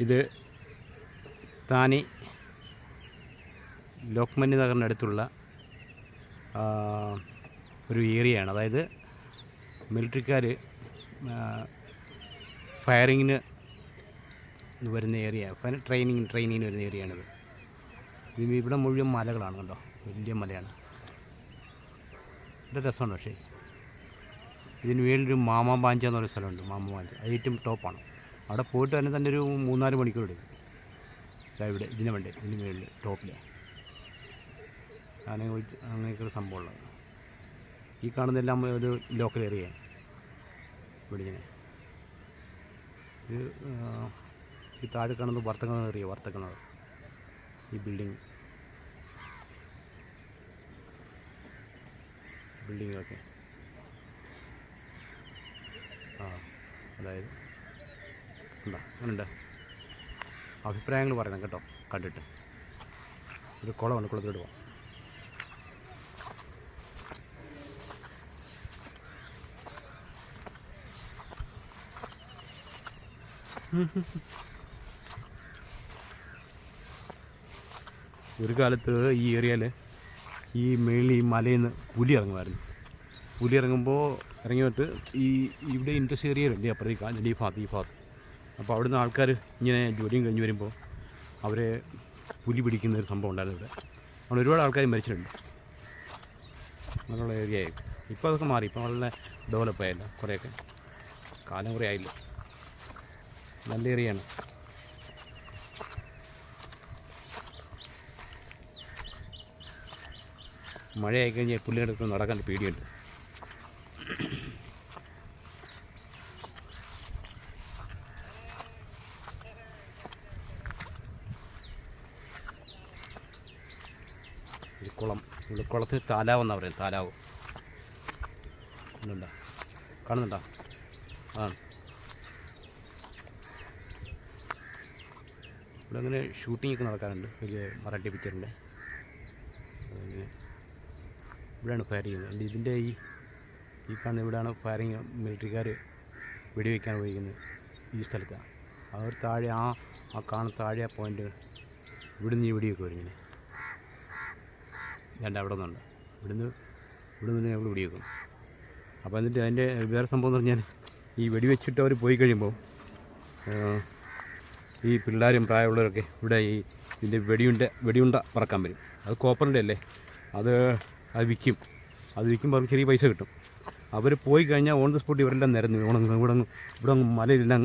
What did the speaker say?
ഇത് താനി ലോക്മന്യ നഗറിനടുത്തുള്ള അടുത്തുള്ള ഒരു ഏരിയയാണ്. അതായത് മിലിറ്ററിക്കാർ ഫയറിങ്ങിന് വരുന്ന ഏരിയ ട്രെയിനിങ് ട്രെയിനിങ്ങിന് വരുന്ന ഏരിയയാണിത് ഇവിടെ മുഴുവൻ മലകളാണ് കണ്ടോ? വലിയ മലയാണ്. ഇത് രസമാണ് പക്ഷേ. ഇതിന് വീല്ലും മാമ പാഞ്ച എന്നൊരു സ്ഥലമുണ്ട്. മാമ അത് ഏറ്റവും ടോപ്പാണ്. അവിടെ പോയിട്ട് തന്നെ തന്നെ ഒരു മൂന്നാൽ മണിക്കൂർ എടുക്കും. ഇവിടെ ഇതിന് വേണ്ടി ഇതിന് മേളിൽ ടോപ്പിൽ അങ്ങനെ പോയിട്ട് അങ്ങനെയൊക്കെ ഒരു സംഭവമുള്ളത് ഈ കാണുന്നതെല്ലാം ഒരു ലോക്കൽ ഏറിയ ഇവിടെ ഇങ്ങനെ. ഈ താഴെ കാണുന്നത് വർത്തകൾ ഏറിയ വർത്തകനഗർ ഈ ബിൽഡിങ് ബിൽഡിങ്ങൊക്കെ ആ അതായത് ഉണ്ടോ? അങ്ങനെയുണ്ട് അഭിപ്രായങ്ങൾ പറയണം കേട്ടോ കണ്ടിട്ട്. ഒരു കുളമാണ് കുളത്തിലോട്ട് പോകാം ഒരു കാലത്ത് ഈ ഏരിയയിൽ ഈ മേളിൽ ഈ മലയിൽ നിന്ന് പുലി ഇറങ്ങുമായിരുന്നു പുലി ഇറങ്ങുമ്പോൾ ഇറങ്ങി വന്നിട്ട് ഈ ഇവിടെ ഇൻഡസ്ട്രി ഏരിയയിലുണ്ട് അപ്പുറത്തേക്ക് ഈ ഭാഗത്ത് ഈ ഭാഗത്ത്. അപ്പോൾ അവിടുന്ന് ആൾക്കാർ ഇങ്ങനെ ജോലിയും കഴിഞ്ഞ് വരുമ്പോൾ അവരെ പുലി പിടിക്കുന്ന ഒരു സംഭവം ഉണ്ടായിരുന്നു ഇവിടെ. അവിടെ ഒരുപാട് ആൾക്കാർ മരിച്ചിട്ടുണ്ട്. അങ്ങനെയുള്ള ഏരിയ ആയി ഇപ്പോൾ അതൊക്കെ മാറി. ഇപ്പോൾ ഡെവലപ്പ് ആയല്ലോ കുറേയൊക്കെ. കാലം കുറേ ആയില്ല? നല്ല ഏരിയയാണ് മഴയായി കഴിഞ്ഞാൽ പുള്ളിയുടെ നടക്കാൻ പേടിയുണ്ട്. ഈ കുളം ഇവിടെ കുളത്തിൽ താലാവ് എന്നാ പറയുന്നത് താലാവ്. ഇതുണ്ടോ? കാണുന്നുണ്ടോ? ആ. ഇവിടെ അങ്ങനെ ഷൂട്ടിംഗ് ഒക്കെ നടക്കാറുണ്ട്. വലിയ മറാഠി പിക്ചറിന്റെ അങ്ങനെ ഇവിടെയാണ് ഫയർ ചെയ്യുന്നത്. ഇതിന്റെ ഈ ഈ കാണുന്ന ഇവിടെയാണ് ഫയറിങ് മിലിറ്ററിക്കാർ വെടിവെക്കാൻ ഉപയോഗിക്കുന്നത് ഈ സ്ഥലത്താണ്. അവർ താഴെ ആ ആ കാണുന്ന താഴെ ആ പോയിന്റ് ഇവിടുന്ന് ഈ വെടിവെക്കും ഇങ്ങനെ. രണ്ട് അവിടെ നിന്നുണ്ട് ഇവിടുന്ന് ഇവിടെ നിന്ന് ഞങ്ങൾ വെടിവെക്കും അപ്പോൾ എന്നിട്ട് അതിന്റെ വേറെ സംഭവം എന്ന് പറഞ്ഞാൽ ഈ വെടിവെച്ചിട്ട് അവർ പോയി കഴിയുമ്പോൾ ഈ പിള്ളേരും പ്രായമുള്ളവരൊക്കെ ഇവിടെ ഈ ഇതിന്റെ വെടിയുണ്ട വെടിയുണ്ട പറക്കാൻ വരും. അത് കോപ്പറിന്റെ അല്ലേ? അത് അത് വിൽക്കും. അത് വിൽക്കുമ്പോൾ അവർക്ക് ചെറിയ പൈസ കിട്ടും. അവർ പോയി കഴിഞ്ഞാൽ ഓൺ ദ സ്പോട്ട് ഇവരെല്ലാം നിരന്നു ഇവിടെ ഇവിടെ ഇവിടെ മലയിലെല്ലാം